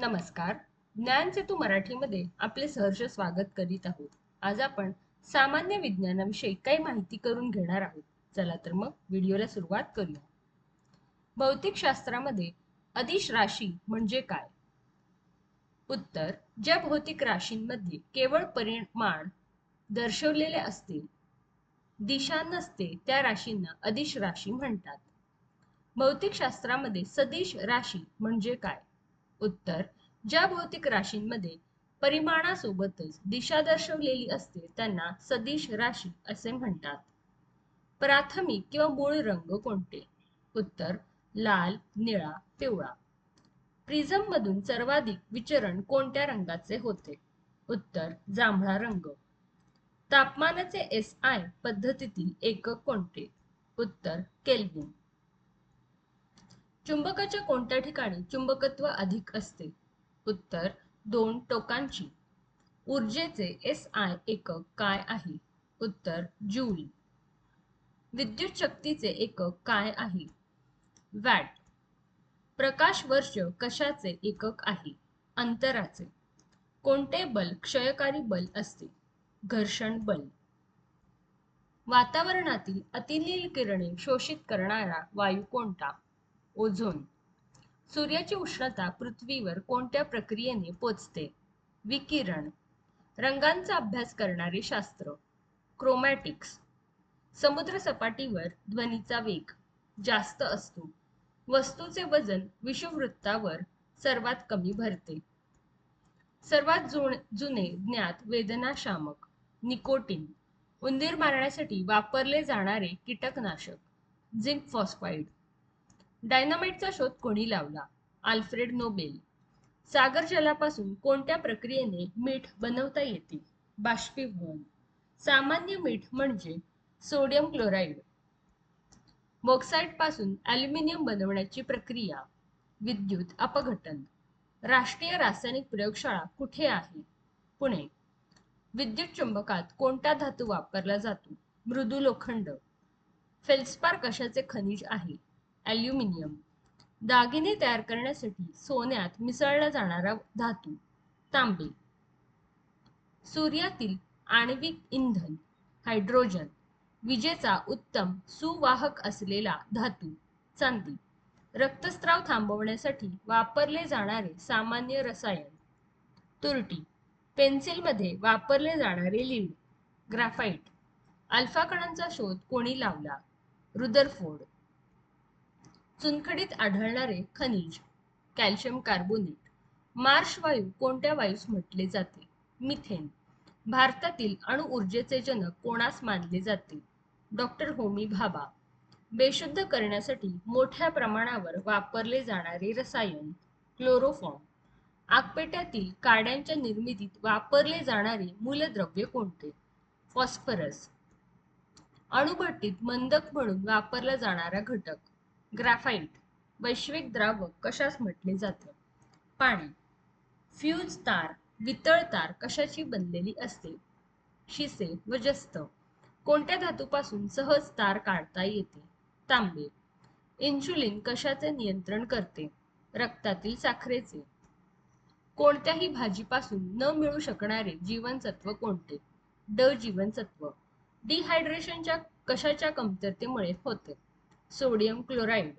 नमस्कार. ज्ञानसेतू मराठीमध्ये आपले सहर्ष स्वागत करीत आहोत. आज आपण सामान्य विज्ञानाविषयी काही माहिती करून घेणार आहोत. चला तर मग व्हिडिओला सुरुवात करूया. भौतिक शास्त्रामध्ये अदिश राशी म्हणजे काय? उत्तर ज्या भौतिक राशींमध्ये केवळ परिमाण दर्शवलेले असतील दिशा नसते त्या राशींना अदिश राशी म्हणतात. भौतिक शास्त्रामध्ये सदिश राशी म्हणजे काय? उत्तर ज्या भौतिक राशींमध्ये परिमाणासोबतच दिशा दर्शवलेली असते त्यांना सदिश राशी असे म्हणतात. प्राथमिक किंवा मूळ रंग कोणते? उत्तर लाल निळा पिवळा. प्रिझम मधून सर्वाधिक विचरण कोणत्या रंगाचे होते? उत्तर जांभळा रंग. तापमानाचे एस आय पद्धतीतील एकक कोणते? उत्तर केल्विन चुंबकाच्या कोणत्या ठिकाणी चुंबकत्व अधिक असते? उत्तर दोन टोकांची. ऊर्जेचे एस आय एकक काय आहे? उत्तर जूल. विद्युत शक्तीचे एकक काय आहे? वॅट. प्रकाश वर्ष कशाचे एकक आहे? अंतराचे. कोणते बल क्षयकारी बल असते? घर्षण बल. वातावरणातील अतिनील किरणे शोषित करणारा वायू कोणता? ओझोन. सूर्याची उष्णता पृथ्वीवर कोणत्या प्रक्रियेने पोचते? विकिरण. रंगांचा अभ्यास करणारे शास्त्र. क्रोमॅटिक्स समुद्र सपाटीवर ध्वनीचा वेग जास्त असतो. वस्तूचे वजन विषुववृत्तावर सर्वात कमी भरते. सर्वात जुने ज्ञात वेदनाशामक निकोटीन. उंदीर मारण्यासाठी वापरले जाणारे कीटकनाशक झिंक फॉस्फाईड. डायनामाइटचा शोध कोणी लावला? आल्फ्रेड नोबेल सागर जलापासून कोणत्या प्रक्रियेने मीठ बनवता येते? बाष्पीभवन. सामान्य मीठ म्हणजे सोडियम क्लोराईड. बॉक्साईटपासून अल्युमिनियम बनवण्याची प्रक्रिया. विद्युत अपघटन. राष्ट्रीय रासायनिक प्रयोगशाळा कुठे आहे? पुणे. विद्युत चुंबकात कोणता धातू वापरला जातो? मृदू लोखंड फेल्सपार कशाचे खनिज आहे? ॲल्युमिनियम दागिने तयार करण्यासाठी सोन्यात मिसळला जाणारा धातू तांबे. सूर्यातील आण्विक इंधन हायड्रोजन विजेचा उत्तम सुवाहक असलेला धातू चांदी. रक्तस्राव थांबवण्यासाठी वापरले जाणारे सामान्य रसायन तुरटी. पेन्सिलमध्ये वापरले जाणारे लीड ग्राफाईट अल्फा कणांचा शोध कोणी लावला? रुदरफोर्ड. चुनखडीत आढळणारे खनिज कॅल्शियम कार्बोनेट मार्श वायू कोणत्या वायूस म्हटले जाते? मिथेन. भारतातील अणुऊर्जेचे जनक कोणास मानले जाते? डॉक्टर होमी भाभा. बेशुद्ध करण्यासाठी मोठ्या प्रमाणावर वापरले जाणारे रसायन क्लोरोफॉर्म. आगपेट्यातील काड्यांच्या निर्मितीत वापरले जाणारे मूलद्रव्य कोणते? फॉस्फरस. अणुभट्टीत मंदक म्हणून वापरला जाणारा घटक. ग्राफाईट वैश्विक द्रावक कशास म्हटले जाते? पाणी फ्यूज तार वितळ तार कशाची बनलेली असते? शिसे व जस्त कोणत्या धातूपासून सहज तार काढता येते? तांबे इन्शुलिन कशाचे नियंत्रण करते? रक्तातील साखरेचे कोणत्याही भाजीपासून न मिळू शकणारे जीवनसत्व कोणते? ड जीवनसत्व डिहायड्रेशनच्या कशाच्या कमतरतेमुळे होते? Sodium chloride.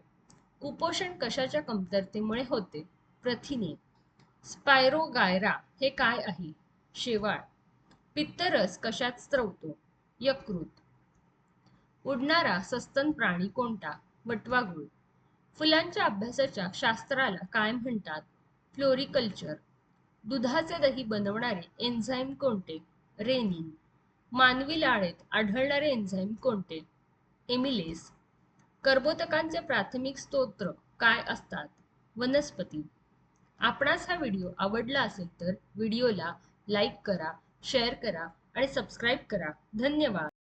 कुपोषण कशाच्या कमतरतेमुळे होते? प्रथिने. स्पायरोगायरा हे काय आहे? शेवाळ. पित्तरस कशात स्त्रवतो यकृत. उडणारा सस्तन प्राणी कोणता? वटवागुळ फुलांच्या अभ्यासाच्या शास्त्राला काय म्हणतात? फ्लोरिकल्चर. दुधाचे दही बनवणारे एन्झाईम कोणते? रेनिन. मानवी लाळेत आढळणारे एन्झाईम कोणते? एमिलेस. कर्बोदकांचे प्राथमिक स्तोत्र काय असतात? वनस्पती. आपणास हा व्हिडिओ आवडला असेल तर व्हिडिओला लाईक करा शेअर करा आणि सबस्क्राईब करा. धन्यवाद.